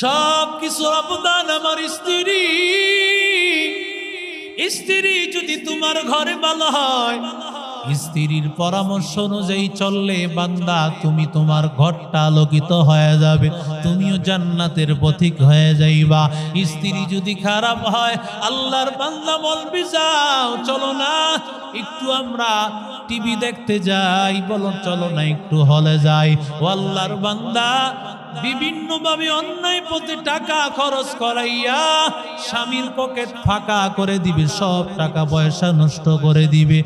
সব কিছু অবদান আমার স্ত্রী। স্ত্রী যদি তোমার ঘরে ভালো হয়, স্ত্রীর পরামর্শ অনুযায়ী চললে বান্দা, তুমি তোমার ঘরটা আলোকিত হয়ে যাবে। তুমিও জান্নাতের পথিক হয়ে যাইবা। স্ত্রী যদি খারাপ হয়, আল্লাহর বান্দা বলবি, যাও, চলো না। একটু আমরা টিভি দেখতে যাই, বলো, চলো না, একটু হলে যাই। ও আল্লাহর বান্দা বিভিন্নভাবে অন্যায় পথে টাকা খরচ করাইয়া স্বামীর পকেট ফাঁকা করে দিবে, সব টাকা পয়সা নষ্ট করে দিবে।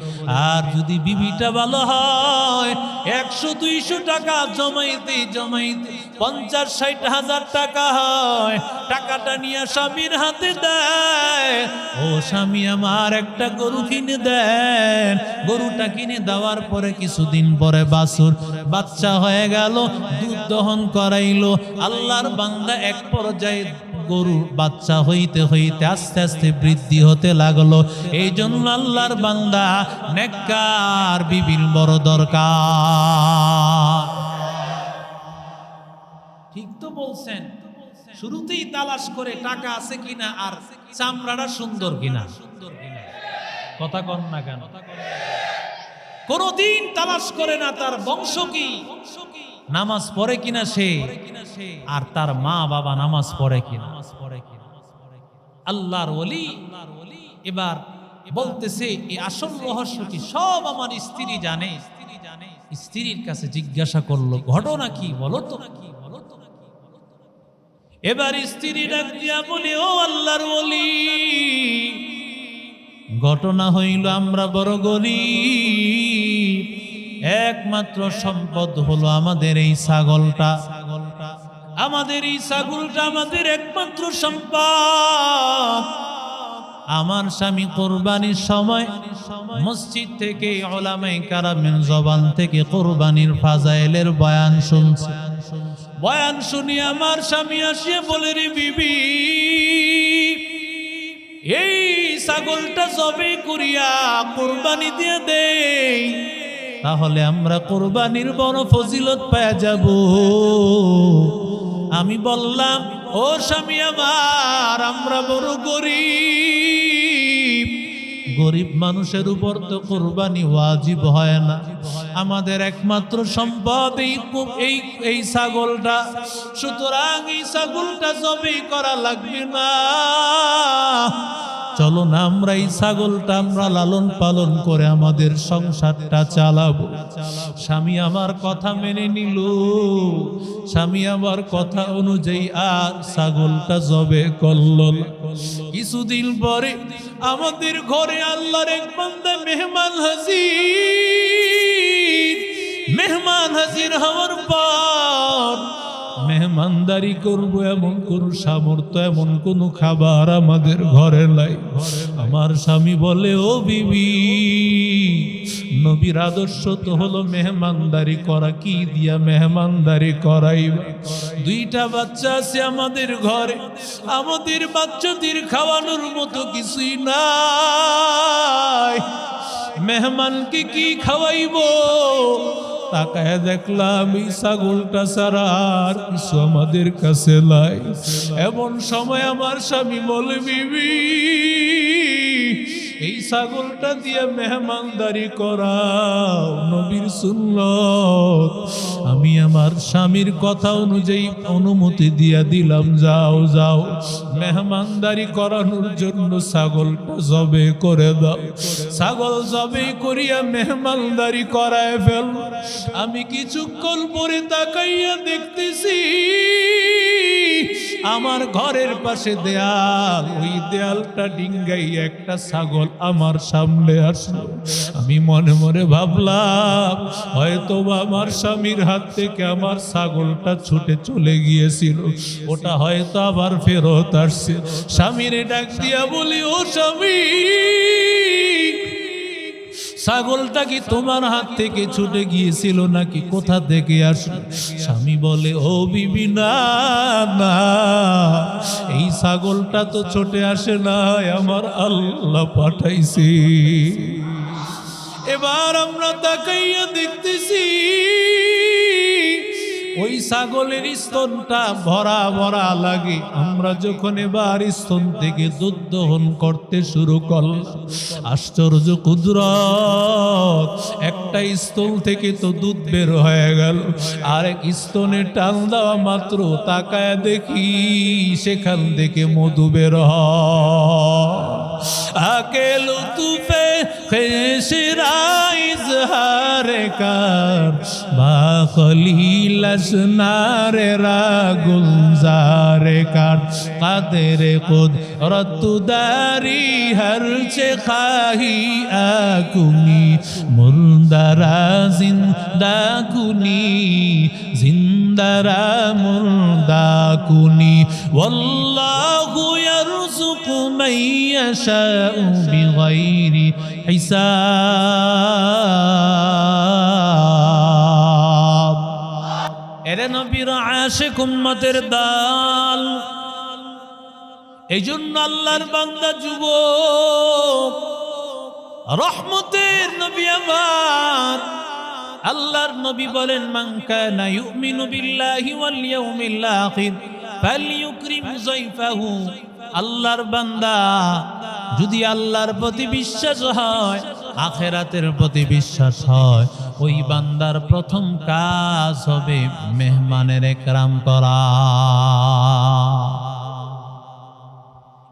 আর যদি বিবিটা ভালো হয়, একশো, দুইশো টাকা জমাইতে জমাইতে পঞ্চাশ, ষাট হাজার টাকা হয়, টাকাটা নিয়ে স্বামীর হাতে দেয়। ও স্বামী, আমার একটা গরু কিনে দেন। গরুটা কিনে দেওয়ার পরে কিছুদিন পরে বাছুর, বাচ্চা হয়ে গেল, দুধ দহন করাইলো আল্লাহর বান্দা এক পর্যায়ে গরুর বাচ্চা হইতে হইতে আস্তে আস্তে বৃদ্ধি হতে লাগল। এই জন্য আল্লাহর বান্দা নেককার, বিবির বড় দরকার। ঠিক তো বলছেন। শুরুতেই তালাশ করে টাকা আছে কিনা আর চামড়াটা সুন্দর কিনা সুন্দর কিনা। কথা কন না কেন? কোনদিন তালাশ করে না তার বংশ কি? নামাজ পড়ে কিনা সে? আর তার মা বাবা নামাজ পড়ে কিনা? আল্লাহর ওলি এবার বলতেছে এই আসল রহস্য কি? সব আমার স্ত্রী জানে। স্ত্রীর কাছে জিজ্ঞাসা করল, ঘটনা কি বলো তো কি বলো তো? এবার স্ত্রী ডাক দিয়া বলে, ও আল্লাহর ওলি, ঘটনা হইল আমরা বড় গরিব। একমাত্র সম্পদ হলো আমাদের এই ছাগলটা। আমাদের এই ছাগলটা আমাদের একমাত্র সম্পদ। আমার স্বামী কোরবানির সময় মসজিদ থেকে ওলামাই কারামের জবান থেকে কোরবানির ফাজাইলের বয়ান শুনছে। বয়ান শুনি আমার স্বামী আসিয়ে বলে, রে বিবি, এই ছাগলটা জবে করিয়া কোরবানি দিয়ে দেই। তাহলে আমরা কোরবানির বড় ফজিলত পাওয়া যাব। আমি বললাম, ও স্বামী আমার, আমরা বড় গরিব। গরিব মানুষের উপর তো কোরবানি ওয়াজিব হয় না। আমাদের একমাত্র সম্পদ এই এই এই ছাগলটা। সুতরাং এই ছাগলটা জবে করা লাগবে না। চলো না আমরা এই ছাগলটা আমরা লালন পালন করে আমাদের সংসারটা চালাবো। স্বামী আমার কথা মেনে নিল। স্বামী আমার কথা অনুযায়ী আর ছাগলটা জবে করল। কিছুদিন পরে আমাদের ঘরে আল্লাহর এক বান্দা মেহমান হাজির। মেহমান হাজির হওয়ার পর মেহমানদারি করব, এমন কোন সামর্থ্য, এমন কোন খাবার আমাদের ঘরে নাই। আমার স্বামী বলে, ও বিবি, নবীর আদর্শ তো হলো মেহমানদারি করা, কি দিয়া মেহমানদারি করাইবা? দুইটা বাচ্চা আছে আমাদের ঘরে, আমাদের বাচ্চাদের খাওয়ানোর মতো কিছুই নাই। মেহমানকে কি খাওয়াইবো? তাকায় দেখলাম এই ছাগলটা ছাড়া আর কিছু আমাদের কাছে লাই এমন সময় আমার স্বামী বলে, বিবি এই ছাগলটা দিয়ে মেহমানদারি করাও নবীর সুন্নত। আমি আমার স্বামীর কথা অনুযায়ী অনুমতি দিয়া দিলাম, যাও যাও। মেহমানদারি করানোর জন্য ছাগলটা জবে করে দাও। ছাগল জবে করিয়া মেহমানদারি করায় ফেল। আমি কিছুক্ষণ পরে তাকাইয়া দেখতেছি আমার ঘরের পাশে দেয়াল, ওই দেয়ালটা ডিঙ্গাই একটা ছাগল আমার সামনে আসলো। আমি মনে মনে ভাবলাম হয়তো বা আমার স্বামীর হাত থেকে আমার ছাগলটা ছুটে চলে গিয়েছিল। ওটা হয়তো আবার ফেরত আসছে। স্বামীরে ডাক দিয়া বলি, ও স্বামী ছাগলটা কি তোমার হাত থেকে ছুটে গিয়েছিল নাকি কোথা থেকে আসলো? স্বামী বলে, ও বিবি, না না, এই ছাগলটা তো ছোটে আসে না আমার আল্লাহ পাঠাইছি। এবার আমরা তাকাইয়া দেখতেছি ওই ছাগলের স্তনটা ভরা ভরা লাগে। আমরা যখন এবার স্তন থেকে দুধ দহন করতে শুরু করলাম, আশ্চর্য কুদরত, একটা স্তন থেকে তো দুধ বের হয়ে গেল। আরেক স্তনে টান দেওয়া মাত্র, তাকায় দেখি সেখান থেকে মধু বের আকে লুতুফে হারে কার বা আসনারে রা গুলজারে কার কাদের কুদ রতুদারি হর চে খাহি আকুনি মুর্দারা জিন্দা কুনি জিন্দারা মুর্দা কুনি والله يرزق من يشاء بغير حساب এরে নবীর আশেক উম্মতের দাল। এই জন্য আল্লাহর বান্দা যুব রহমতের নবী আমার আল্লাহর নবী বলেন, মান কানা ইউমিনু বিল্লাহি ওয়াল ইয়াউমিল আখির, ফালইউকরিম যায়ফাহু আল্লাহর বান্দা, যদি আল্লাহর প্রতি বিশ্বাস হয় আখেরাতের প্রতি বিশ্বাস হয়, ওই বান্দার প্রথম কাজ হবে মেহমানের একরাম করা।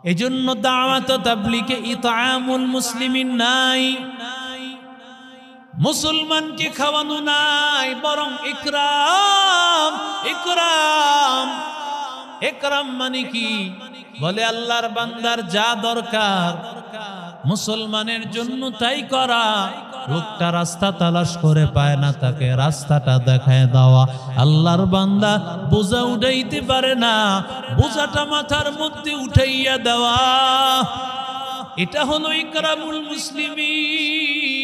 এজন্য দাওয়াত তাবলিকে ইতামুল মুসলিমিন নাই। মুসলমানকে খাওয়ানো নাই, বরং ইকরাম ইকরাম একরাম মানে কি? বলে আল্লাহর বান্দার যা দরকার মুসলমানের জন্য তাই করা। লোকটা রাস্তা তালাশ করে পায় না, তাকে রাস্তাটা দেখায় দেওয়া। আল্লাহর বান্দা বোঝা উঠাইতে পারে না, বোঝাটা মাথার মধ্যে উঠাইয়া দেওয়া। এটা হলো ইকরামুল মুসলিমিন।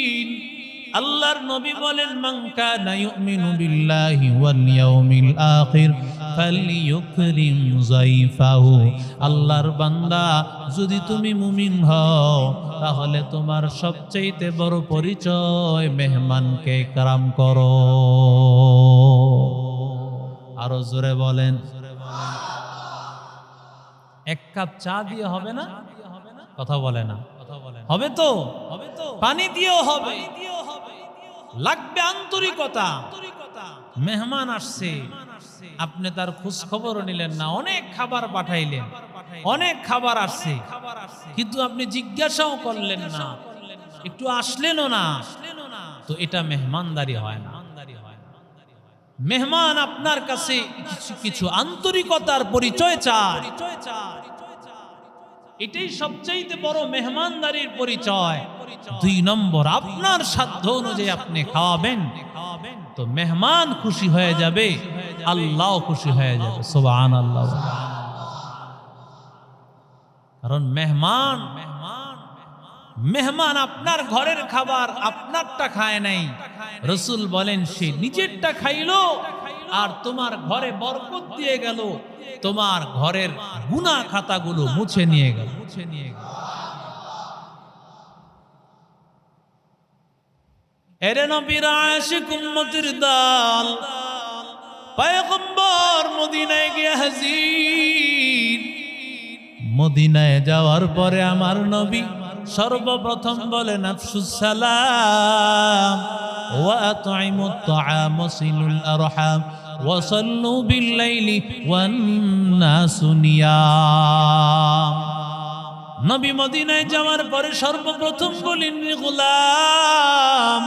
আল্লাহর নবী বলেন, মান কানা ইউমিনু বিল্লাহি ওয়াল ইয়াউমিল আখির ফালিয়ুকরিম যাইফাহু। আল্লাহর বান্দা, যদি তুমি মুমিন হও, তাহলে তোমার সবচেয়ে বড় পরিচয় মেহমানকে কারাম করো। আরও জোরে বলেন। এক কাপ চা দিয়ে হবে না? কথা বলে না। হবে তো হবে তো? পানি দিয়েও হবে। লাগবে আন্তরিকতা। মেহমান আসছে। আপনি তার খোঁজ খবর নিলেন না, অনেক খাবার পাঠাইলেন, অনেক খাবার আসছে। কিন্তু আপনি জিজ্ঞাসাও করলেন না। একটু আসলেনও না। তো এটা মেহমানদারি হয় না। মেহমান আপনার কাছে কিছু কিছু আন্তরিকতার পরিচয় চায়। এটাই সবচাইতে বড় মেহমানদারির পরিচয়। দুই নম্বর আপনার সাধ্য অনুযায়ী আপনি খাওয়াবেন। তো মেহমান খুশি হয়ে যাবে আল্লাহ খুশি হয়ে যাবে। সোবান আল্লাহ কারণ মেহমান মেহমান আপনার ঘরের খাবার আপনারটা খায় নাই। রসুল বলেন সে নিজেরটা খাইলো আর তোমার ঘরে বরকত দিয়ে গেল, তোমার ঘরের গুনা খাতাগুলো মুছে নিয়ে গেল মুছে নিয়ে গেল। এরে নবীর আশিক উম্মতির দাল, পয়গম্বর মদিনায় গিয়ে হাজির। মদিনায় যাওয়ার পরে আমার নবী সর্বপ্রথম বলে আফসুস সালাম ওয়া আতইমুত তাআম ওয়াসিলুল আরহাম ওয়াসাল্লু বিল্লাইলি ওয়ান নাসু নিয়াম। নবী মদিনায় যাওয়ার পরে সর্বপ্রথম বলেন গোলাম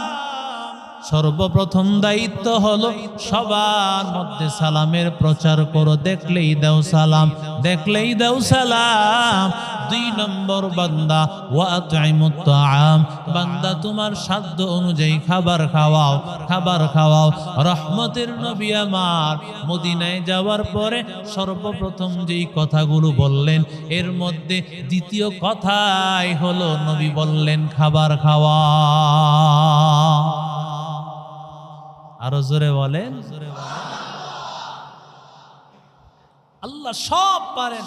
সর্বপ্রথম দায়িত্ব হলো সবার মধ্যে সালামের প্রচার করো, দেখলেই দাও সালাম, দেখলেই দাও সালাম। দুই নম্বর বান্দা ওয়াতাইমুত তাআম। বান্দা, তোমার সাধ্য অনুযায়ী খাবার খাওয়াও খাবার খাওয়াও। রহমতের নবী আমার, মদিনায় যাওয়ার পরে সর্বপ্রথম যেই কথাগুলো বললেন, এর মধ্যে দ্বিতীয় কথাই হলো, নবী বললেন, খাবার খাওয়া। আরও জোরে বলেন। আল্লাহ সব পারেন।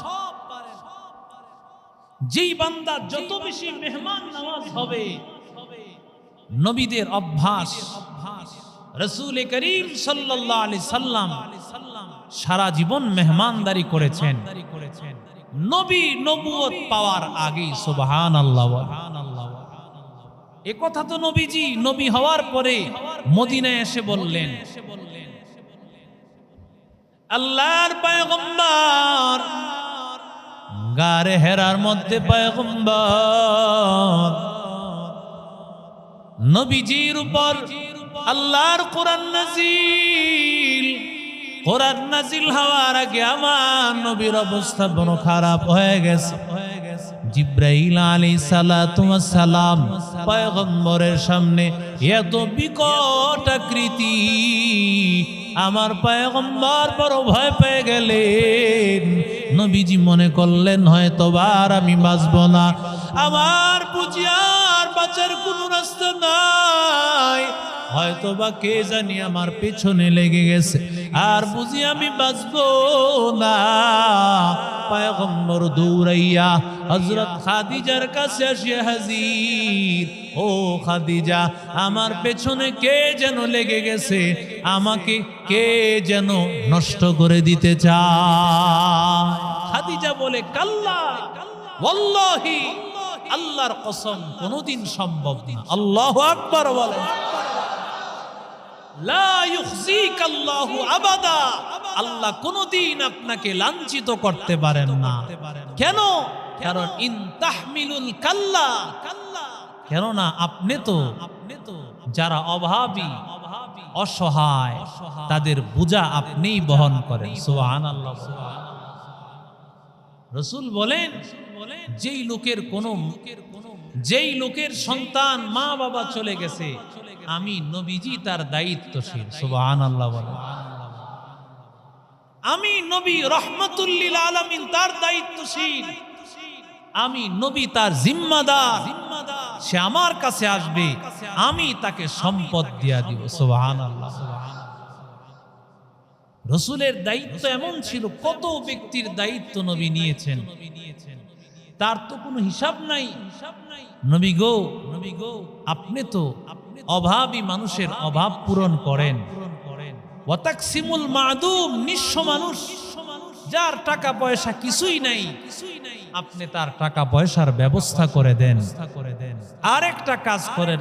যেই বান্দা যত বেশি মেহমান নওয়াজ হবে, নবীদের অভ্যাস, রসুল করিম আলাইহি সাল্লাম সারা জীবন মেহমানদারি করেছেন। নবী নবুয়ত পাওয়ার আগেই সুবহান আল্লাহ এ কথা তো নবীজি, নবী হওয়ার পরে মদিনায় এসে বললেন। আল্লাহর পয়গম্বর, গারে হেরার মধ্যে পয়গম্বর। নবীজির উপর আল্লাহর কোরআন নাজিল। কোরআন নাজিল হওয়ার আগে আমার নবীর অবস্থা বড় খারাপ হয়ে গেছে। জিব্রাইল আলী সালাম পয়গম্বরের সামনে, এত বিকট আকৃতি, আমার পয়গম্বর বড় ভয় পেয়ে গেলেন। নবীজি মনে করলেন হয়তো আর আমি বাঁচব না। আমার বুঝিয়ার বাঁচার কোনো রাস্তা নাই। হয়তো বা কে জানি আমার পেছনে লেগে গেছে। আর বুঝি আমি বাঁচবো না। পয়গম্বর দৌড়াইয়া হজরত খাদিজার কাছে আসিয়া হাজির। ও খাদিজা, আমার পেছনে কে যেন লেগে গেছে? আমাকে কে যেন নষ্ট করে দিতে চায়? খাদিজা বলে, কাল্লা, ওয়াল্লাহি। আল্লাহর কসম কোনোদিন সম্ভব না। আল্লাহ আকবার বলে লা ইউখজিক আল্লাহু আল্লাহ কোনোদিন আপনাকে লাঞ্ছিত করতে পারেন না। কেন? কারণ ইন তাহমিলুল কাল্লা। কেননা আপনি তো আপনি তো যারা অভাবী, অসহায়, তাদের বোঝা আপনিই বহন করেন। সুবহানাল্লাহ রসুল বলেন, যেই লোকের কোন, যেই লোকের সন্তান মা বাবা চলে গেছে, আমি নবীজি তার দায়িত্বশীল। সুবাহান আল্লাহ বলেন। আমি নবী রহমতুল্লিল আলমিন তার দায়িত্বশীল। আমি নবী তার জিম্মাদার। সে আমার কাছে আসবে, আমি তাকে সম্পদ দিয়া দিব। সুবাহান আল্লাহ রসুলের দায়িত্ব এমন ছিল, কত ব্যক্তির দায়িত্ব নবী নিয়েছেন। তার তো কোনো হিসাব নাই। হিসাব নাই নবী গো নবী গো, আপনি তো অভাবী মানুষের অভাব পূরণ করেন। ওয়াতাকসিমুল মাদুম, নিঃস্ব মানুষ। যার টাকা পয়সা কিছুই নাই, আপনি তার টাকা পয়সার ব্যবস্থা করে দেন। আরেকটা কাজ করেন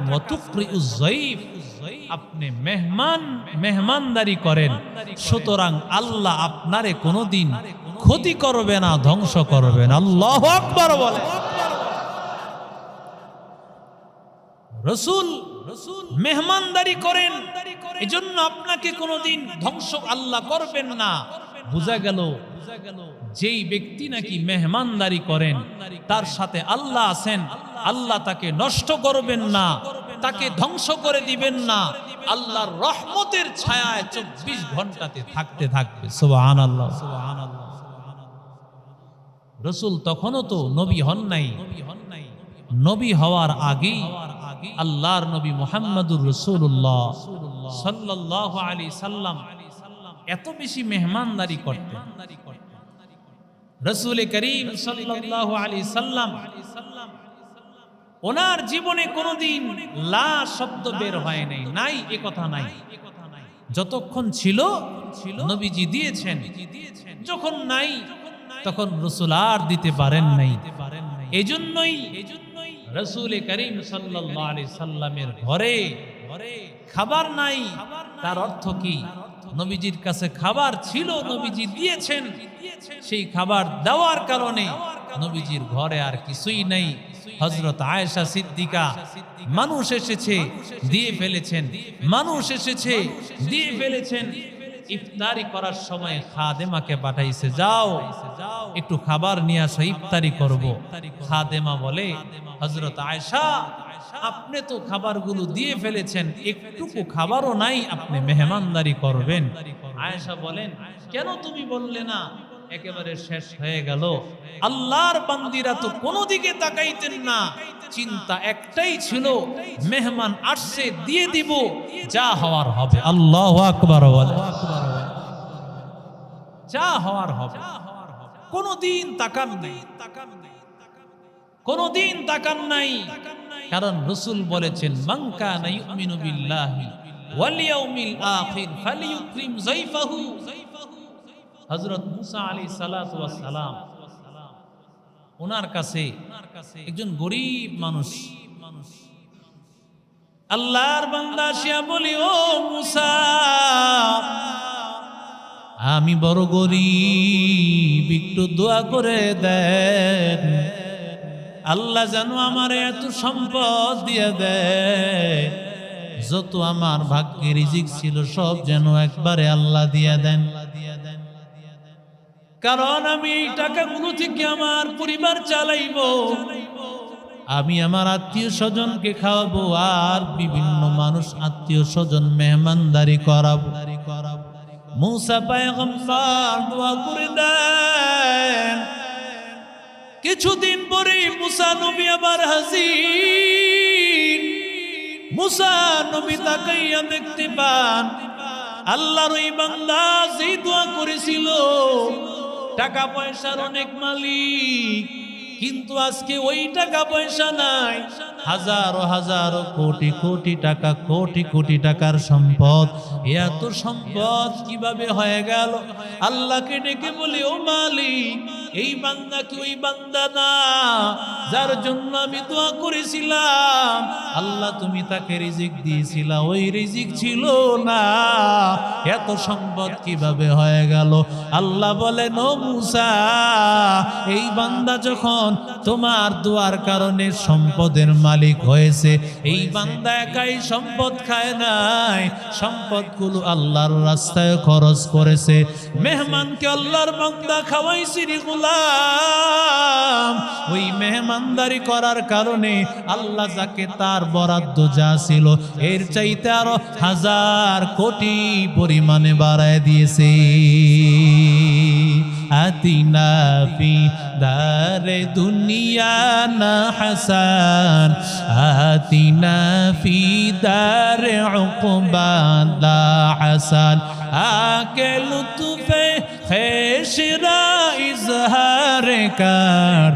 আপনি মেহমান মেহমানদারি করেন সুতরাং আল্লাহ আপনারে কোনোদিন ক্ষতি করবে না ধ্বংস করবেন আল্লাহ আকবার বলে রসুল রসুল মেহমানদারি করেন এজন্য আপনাকে কোনোদিন ধ্বংস আল্লাহ করবেন না বোঝা গেল যেই ব্যক্তি নাকি মেহমানদারি করেন, তার সাথে আল্লাহ আছেন, আল্লাহ তাকে নষ্ট করবেন না, তাকে ধ্বংস করে দিবেন না, আল্লাহর রহমতের ছায়ায় চব্বিশ ঘন্টাতে থাকতে থাকবে। রসুল তখনও তো নবী হন নাই। নবী হওয়ার আগেই আল্লাহর নবী মোহাম্মদুর রসুল্লাহ সাল্লাহ আলী সাল্লাম এত বেশি মেহমানদারি করতেন। রসুল করিম সাল্লাহ আলী সাল্লাম ওনার জীবনে কোনোদিন লা শব্দ বের হয় নাই নাই এ কথা নাই। যতক্ষণ ছিল, নবীজি দিয়েছেন। যখন নাই, তখন রসুল আর দিতে পারেন নাই। এই জন্যই রসুল করিম সাল্লাহ সাল্লামের ঘরে খাবার নাই, তার অর্থ কি? নবীজির কাছে খাবার ছিল, নবীজি দিয়েছেন। সেই খাবার দেওয়ার কারণে নবীজির ঘরে আর কিছুই নেই। হজরত আয়েশা সিদ্দিকা মানুষ এসেছে, দিয়ে ফেলেছেন। মানুষ এসেছে, দিয়ে ফেলেছেন। ইফতারি করার সময় খাদেমাকে পাঠাইছে, যাও, একটু খাবার নিয়ে আসো, ইফতারি করব। খাদেমা বলে হজরত আয়সা আপনি তো খাবারগুলো দিয়ে ফেলেছেন, একটুকু খাবারও নাই আপনি মেহমানদারি করবেন। আয়েশা বলেন, কেন তুমি বললে না? একেবারে শেষ হয়ে গেল। আল্লাহর বান্দিরা তো কোনো দিকে তাকাইতেন না। চিন্তা একটাই ছিল, মেহমান আসছে, দিয়ে দিব, যা হওয়ার হবে। আল্লাহ আকবার যা হওয়ার হবে। কোনদিন তাকান নেই। কোনদিন তাকান নাই। কারণ রসুল বলেছেন মাঙ্কা হযরত মুসা ওয়াস সালাম, ওনার কাছে একজন গরিব মানুষ, আল্লাহর বান্দা আসিয়া বলি, ও মুসা, আমি বড় গরিব, একটু দোয়া করে দেন। আল্লাহ যেন আমার এত সম্পদ দিয়ে দেয়। যত আমার ভাগ্যে রিজিক ছিল, সব যেন একবারে আল্লাহ দিয়ে দেন। কারণ আমি এই টাকাগুলো থেকে আমার পরিবার চালাইব। আমি আমার আত্মীয় স্বজনকে খাওয়াবো আর বিভিন্ন মানুষ আত্মীয় স্বজন মেহমানদারি করাবো। মুসা পায়গম্বর দোয়া করে দেন কিছুদিন পরে মুসা নবী আবার হাসিন মুসা নবী তাকাইয়া দেখতে পান, আল্লাহর ওই বান্দা যেই দোয়া করেছিল, টাকা পয়সার অনেক মালিক, কিন্তু আজকে ওই টাকা পয়সা নাই। হাজারো হাজারো কোটি কোটি টাকা, কোটি কোটি টাকার সম্পদ। এত সম্পদ কীভাবে হয়ে গেল? আল্লাহকে ডেকে বলে, ও মালিক, এই বান্দা কি ওই বান্দা না? যার জন্য আমি দোয়া করেছিলাম। আল্লাহ তুমি তাকে রিজিক দিয়েছিলা, ওই রিজিক ছিল না। এত সম্পদ কীভাবে হয়ে গেল? আল্লাহ বলে নো মুসা, এই বান্দা যখন তোমার দোয়ার কারণে সম্পদের মালিক হয়েছে। এই বান্দা একাই সম্পদ খায় নাই। সম্পদগুলো আল্লাহর রাস্তায় খরচ করেছে। মেহমানকে আল্লাহর বান্দা খাওয়াইছি রে গোলাম। ওই মেহমানদারি করার কারণে আল্লাহ যাকে তার বরাদ্দ যা ছিল, এর চাইতে আরও হাজার কোটি পরিমাণে বাড়ায় দিয়েছে। আতিনা ফি দারে দুনিয়া না হাসান। আতিনা ফি দারে উকবা লা হাসান। আকে লুতুফে খেশরা ইজহার কার।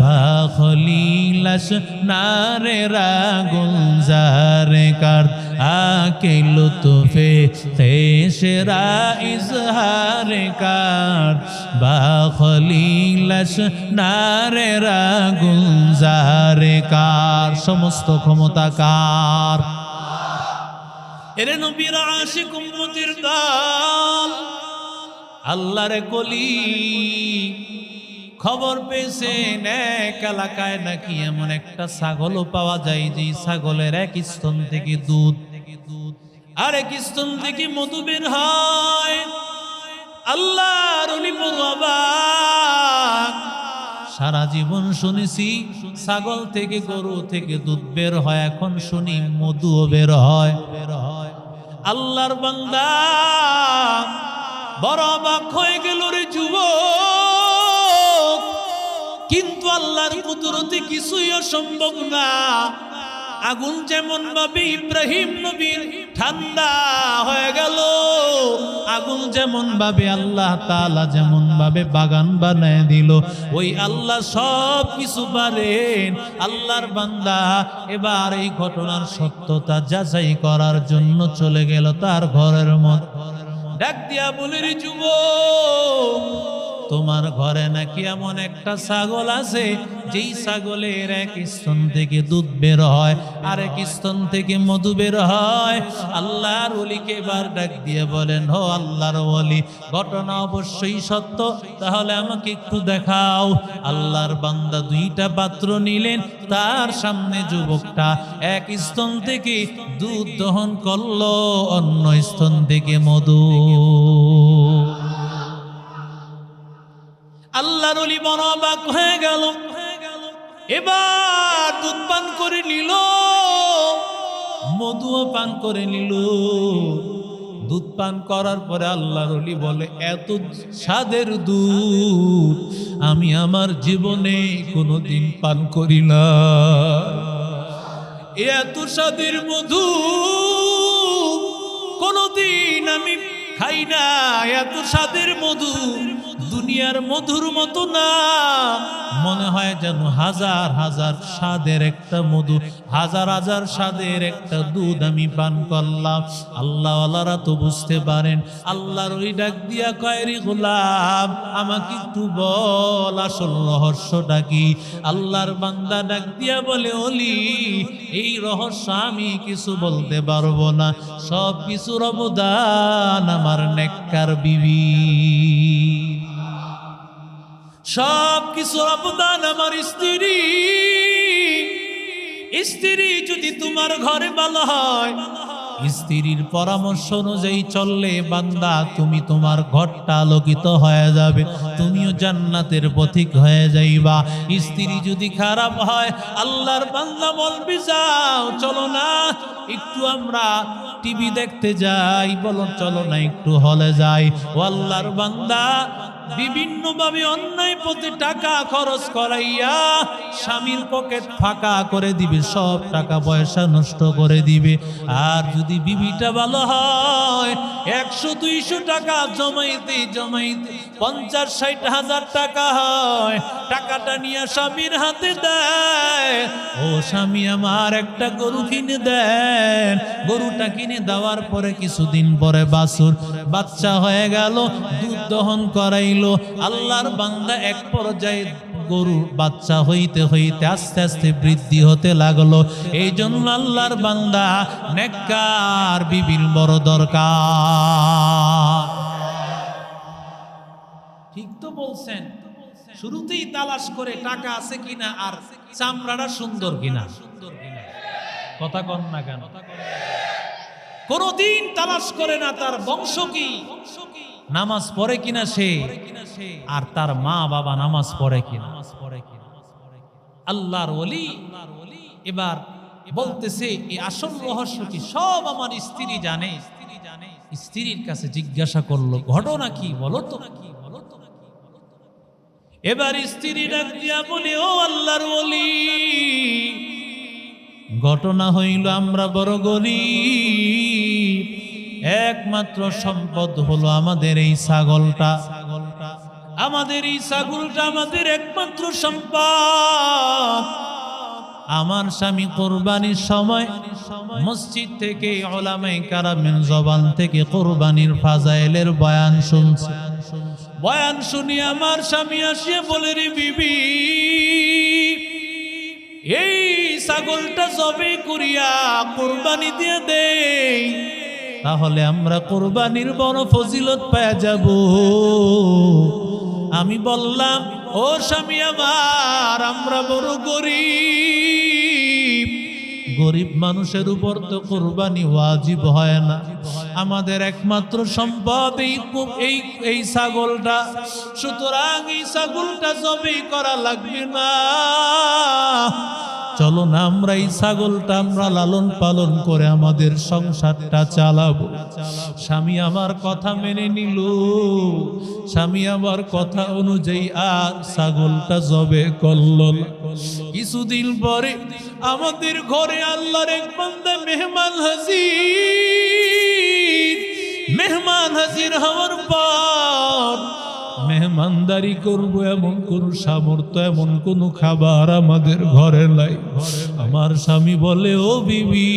ভাখলিলাস নারে রা গুলজার কার। আকে লুতুফে খেশরা ইজহার কার বাখলিলাস নারে রা গুলজার কার, সমস্ত ক্ষমতা কার। এরে নবীর আশিক উম্মতির দল, আল্লাহরে কলি খবর পেয়েছেন এক এলাকায় নাকি এমন একটা ছাগলও পাওয়া যায় যে ছাগলের এক স্তন থেকে দুধ, আর স্তন থেকে মধু বের হয়। আল্লাহর সারা জীবন শুনেছি, ছাগল থেকে গরু থেকে দুধ বের হয়, এখন শুনি মধুও বের হয় বের হয়। আল্লাহর বান্দা, বড় অবাক হয়ে গেল রে যুবক। আল্লাহর কুদরতে কিছুই অসম্ভব না। আগুন যেমন ভাবে ইব্রাহিম নবীর ঠান্ডা হয়ে গেল, আগুন যেমন ভাবে আল্লাহ তালা যেমন ভাবে বাগান বানায় দিল, ওই আল্লাহ সব কিছু পারেন। আল্লাহর বান্দা এবার এই ঘটনার সত্যতা যাচাই করার জন্য চলে গেল তার ঘরের মধ্যে। ডাক দিয়া বলির যুবক তোমার ঘরে নাকি এমন একটা ছাগল আছে, যেই ছাগলের এক স্তন থেকে দুধ বের হয় আর এক স্তন থেকে মধু বের হয়। আল্লাহর অলিকে এবার ডাক দিয়ে বলেন হো আল্লাহর অলি ঘটনা অবশ্যই সত্য, তাহলে আমাকে একটু দেখাও। আল্লাহর বান্দা দুইটা পাত্র নিলেন, তার সামনে যুবকটা এক স্তন থেকে দুধ দহন করল, অন্য স্তন থেকে মধু। আল্লাহর অলি বড় অবাক হয়ে গেল। এবার দুধ পান করে নিল, মধুও পান করে নিল। দুধ পান করার পরে আল্লাহর অলি বলে, এত স্বাদের দুধ আমি আমার জীবনে কোনো দিন পান করি না। এত স্বাদের মধু খাই না এত সাদের মধু দুনিয়ার মধুর মতো না। মনে হয় যেন হাজার হাজার স্বাদের একটা মধু, হাজার হাজার স্বাদের একটা দুধ আমি পান করলাম। আল্লাহ আল্লাহরা তো বুঝতে পারেন, আল্লাহর ওই ডাক দিয়া কয়েরি গোলাম, আমাকে একটু বল আসল রহস্যটা কি? আল্লাহর বান্দা ডাক দিয়া বলে, অলি, এই রহস্য আমি কিছু বলতে পারব না। সব কিছুর অবদান আমার নেককার বিবি। সব কিছুর অবদান আমার স্ত্রী। স্ত্রী যদি তোমার ঘরে ভালো হয়, স্ত্রীর পরামর্শ অনুযায়ী চললে বান্দা, তুমি তোমার ঘরটা আলোকিত হয়ে যাবে। তুমিও জান্নাতের পথিক হয়ে যাইবা। স্ত্রী যদি খারাপ হয়, আল্লাহর বান্দা বলবি, যাও, চলো না। একটু আমরা টিভি দেখতে যাই, বলো, চলো না, একটু হলে যাই। ও আল্লাহর বান্দা বিভিন্নভাবে অন্যায় পথে টাকা খরচ করাইয়া স্বামীর পকেট ফাঁকা করে দিবে, সব টাকা পয়সা নষ্ট করে দিবে। আর যদি বিবিটা ভালো হয়, একশো, দুইশো টাকা জমাইতে জমাইতে পঞ্চাশ, ষাট হাজার টাকা হয়, টাকাটা নিয়ে স্বামীর হাতে দেয়। ও স্বামী, আমার একটা গরু কিনে দেন। গরুটা কিনে দেওয়ার পরে কিছুদিন পরে বাছুর, বাচ্চা হয়ে গেল, দুধ দহন করাইলো আল্লাহর বান্দা এক পর্যায়ে গরুর বাচ্চা হইতে হইতে আস্তে আস্তে বৃদ্ধি হতে লাগল। এই জন্য আল্লাহর বান্দা নেককার, বিবির বড় দরকার। ঠিক তো বলছেন। শুরুতেই তালাশ করে টাকা আছে কিনা আর চামড়াটা সুন্দর কিনা সুন্দর কিনা। কথা কন না কেন? কোনদিন তালাশ করে না তার বংশ কি? নামাজ পড়ে কিনা সে? আর তার মা বাবা নামাজ পড়ে কিনা? আল্লাহর ওলি এবার বলতেছে এই আসল রহস্য কি? সব আমার স্ত্রী জানে। স্ত্রীর কাছে জিজ্ঞাসা করল, ঘটনা কি বলো তো বলো তো? এবার স্ত্রী ডাক দিয়া বলে, ও আল্লাহর ওলি, ঘটনা হইল আমরা বড় গরিব। একমাত্র সম্পদ হলো আমাদের এই ছাগলটা। আমাদের এই ছাগলটা আমাদের একমাত্র সম্পদ। আমার স্বামী কোরবানির সময় মসজিদ থেকে ওলামাই কারামের জবান থেকে কোরবানির ফাজাইলের বয়ান শুনছে। বয়ান শুনি আমার স্বামী আসিয়ে বলে, রে বিবি, এই ছাগলটা জবে করিয়া কোরবানি দিয়ে দেই। তাহলে আমরা কোরবানির বড় ফজিলত পাওয়া যাব। আমি বললাম, ও স্বামী আমার, আমরা বড় গরিব। গরিব মানুষের উপর তো কোরবানি ওয়াজিব হয় না। আমাদের একমাত্র সম্পদ এই এই এই ছাগলটা। সুতরাং এই ছাগলটা জবেই করা লাগবে না। চলো না আমরা এই ছাগলটা আমরা লালন পালন করে আমাদের সংসারটা চালাবো। স্বামী আমার কথা মেনে নিল। স্বামী আমার কথা অনুযায়ী আর ছাগলটা জবে করল। কিছুদিন পরে আমাদের ঘরে আল্লাহর এক বান্দা মেহমান হাজির। মেহমান হাজির হওয়ার পর মেহমানদারি করব, এমন কোন সামর্থ্য, এমন কোন খাবার আমাদের ঘরে নাই। আমার স্বামী বলে, ও বিবি,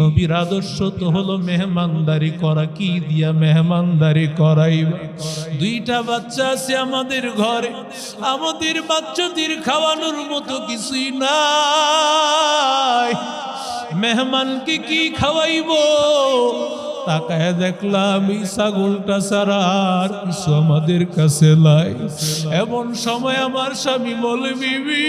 নবীর আদর্শ তো হলো মেহমানদারি করা, কি দিয়া মেহমানদারি করাইবা? দুইটা বাচ্চা আছে আমাদের ঘরে, আমাদের বাচ্চাদের খাওয়ানোর মতো কিছুই নাই। মেহমানকে কি খাওয়াইবো? তাকায় দেখলাম এই ছাগলটা ছাড়া কিছু আমাদের কাছে লাই এমন সময় আমার স্বামী বলে, বিবি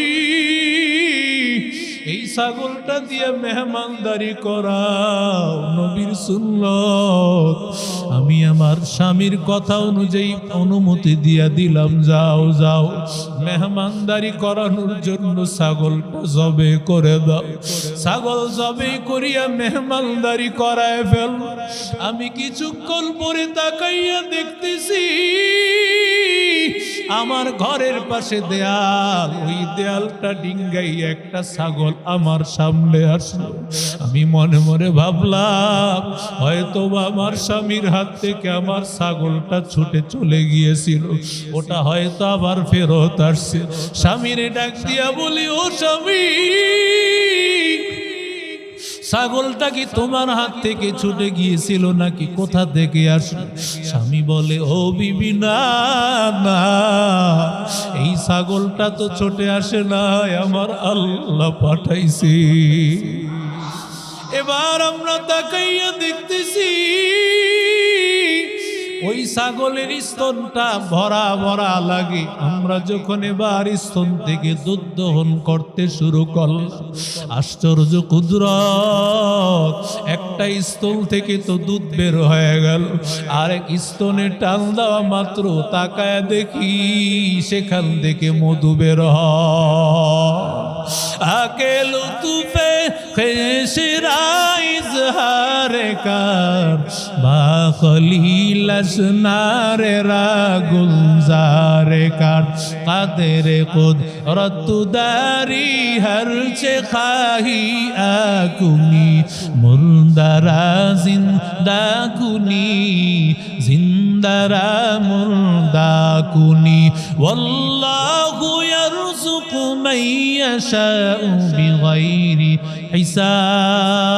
এই ছাগলটা দিয়ে মেহমানদারি করাও নবীর সুন্নত। আমি আমার স্বামীর কথা অনুযায়ী অনুমতি দিয়া দিলাম, যাও যাও। মেহমানদারি করানোর জন্য ছাগলটা জবে করে দাও। ছাগল জবে করিয়া মেহমানদারি করায় ফেল। আমি কিছুক্ষণ পরে তাকাইয়া দেখতেছি আমার ঘরের পাশে দেয়াল, ওই দেয়ালটা ডিঙ্গাই একটা ছাগল আমার সামনে আসলো। আমি মনে মনে ভাবলাম হয়তো আমার স্বামীর হাত থেকে আমার ছাগলটা ছুটে চলে গিয়েছিল। ওটা হয়তো আবার ফেরত আসছে। স্বামীরে ডাক দিয়া বলি, ও স্বামী ছাগলটা কি তোমার হাত থেকে ছুটে গিয়েছিল নাকি কোথা থেকে আসলো? স্বামী বলে, ও বিবি, না না, এই ছাগলটা তো ছোটে আসে না আমার আল্লাহ পাঠাইছে। এবার আমরা তাকাইয়া দেখতেছি ওই ছাগলের স্তনটা ভরা ভরা লাগে। আমরা যখন এবার স্তন থেকে দুধ দহন করতে শুরু করলাম, আশ্চর্য কুদরত, একটা স্তন থেকে তো দুধ বের হয়ে গেল। আরেক স্তনে টান দেওয়া মাত্র, তাকায় দেখি সেখান থেকে মধু বের আকে লুতুফে কার با خلیل اسنار را گلزار کار قدر قدرت تو داری هر چه خواهی آکنی مردرا زندہ کنی زندرا مردہ کنی واللہ يرزق من يشاء بغير حساب